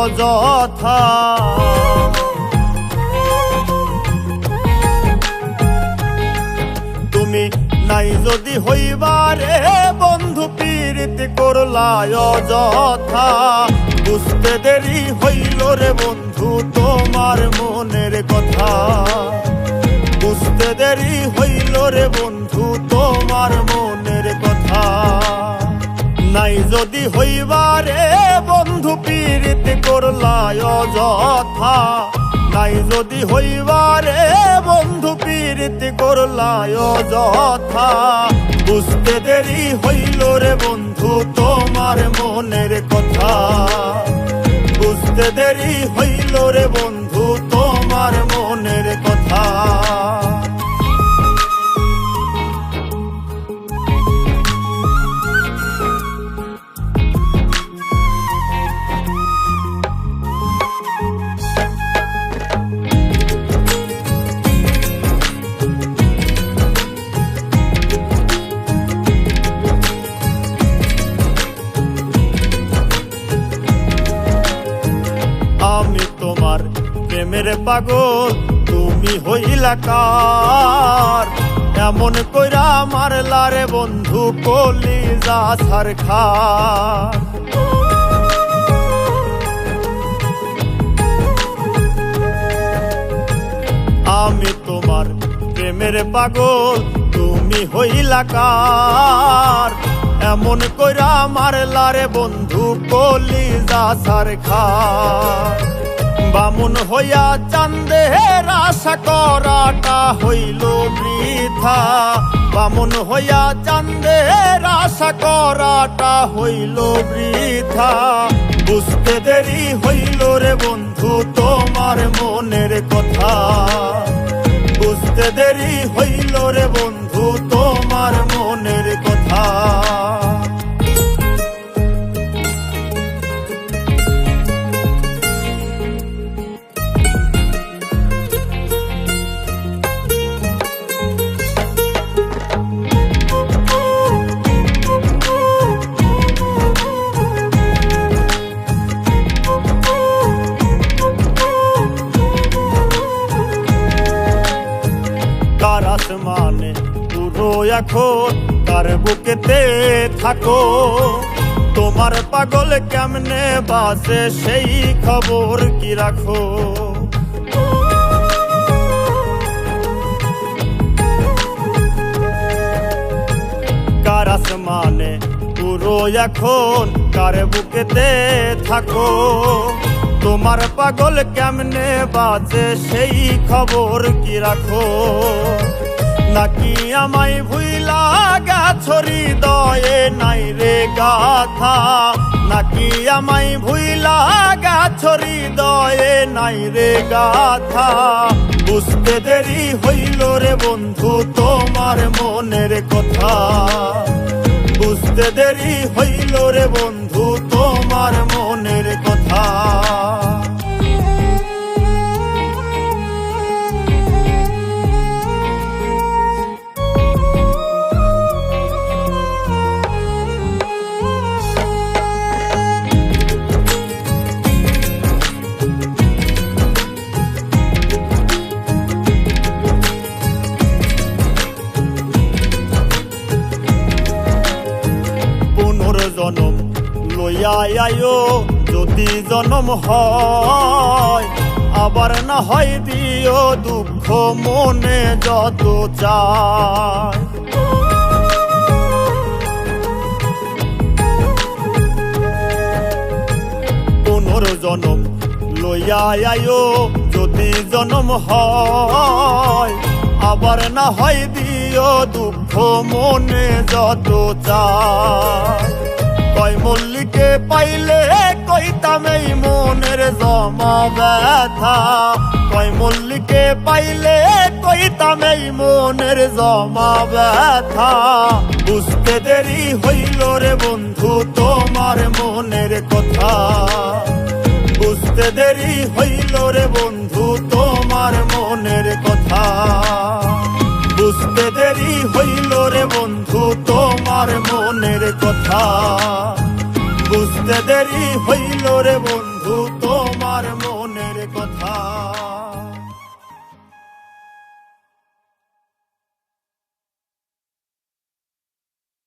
অযথা তুমি নাই যদি হইবারে বন্ধু পীড়িত করলায় অযথা। বুঝতে দেরি হইল রে বন্ধু, তোমার মনের কথা। বুঝতে দেরি হইল রে বন্ধু, তোমার মনের কথা। নাই যদি হইবারে বন্ধু পীড়িত করলায় অযথা। নাই যদি হইবারে বন্ধু পীড়িত করলায় অযথা। বুঝতে দেরি হইল রে বন্ধু, তোমার মনের কথা। বুঝতে দেরি হইল রে বন্ধু, তোমার মনের কথা। তোমার প্রেমের পাগল, তুমি হইলা কার? এমন কইরা মারলা রে বন্ধু কলি যা সার খার। আমি তোমার প্রেমের পাগল, তুমি হইলা কার? এমন কইরা মারলা রে বন্ধু কলি যা সার খার। বামুন হইয়া চান্দের আশা করাটা হইল বৃথা। বামুন হইয়া চান্দের আশা করাটা হইল বৃথা। বুঝতে দেরি হইল রে বন্ধু, তোমার মনের কথা। বুঝতে দেরি হইল রে বন্ধু এখন কার বুকেতে থাকো। তোমার পাগল কেমনে বাসে সেই খবর কি রাখো? কার আসমানে পুরো এখন, কার বুকেতে থাকো? তোমার পাগল কেমনে বাজে সেই খবর কি রাখো? নাকি আমায় ভুইলা গাছরি দয়ে নাই রে গাথা? নাকি আমায় ভুইলা গাছরি দয়ে নাই রে গাথা? বুঝতে দেরি হইল রে বন্ধু, তোমার মনের কথা। বুঝতে দেরি হইল রে বন্ধু, তোমার মনের কথা। পুনর্জনম লইয়া আয়ো, যদি জনম হয়, আবার না হয় দিও দুঃখ মনে যত চায়। পুনর্জনম লইয়া আয়ো, যদি জনম হয়, আবার না হয় দিও দুঃখ মনে যত চায়। কয় মল্লিকে পাইলে কইতাম এই মনের জমা ব্যথা। কয় মল্লিকে পাইলে কইতাম এই মনের জমা ব্যথা। বুঝতে দেরি হইল রে বন্ধু, তোমার মনের কথা। বুঝতে দেরি হইল রে বন্ধু, তোমার মনের কথা। বুঝতে তোমার মনের কথা বুঝতে দেরি হইল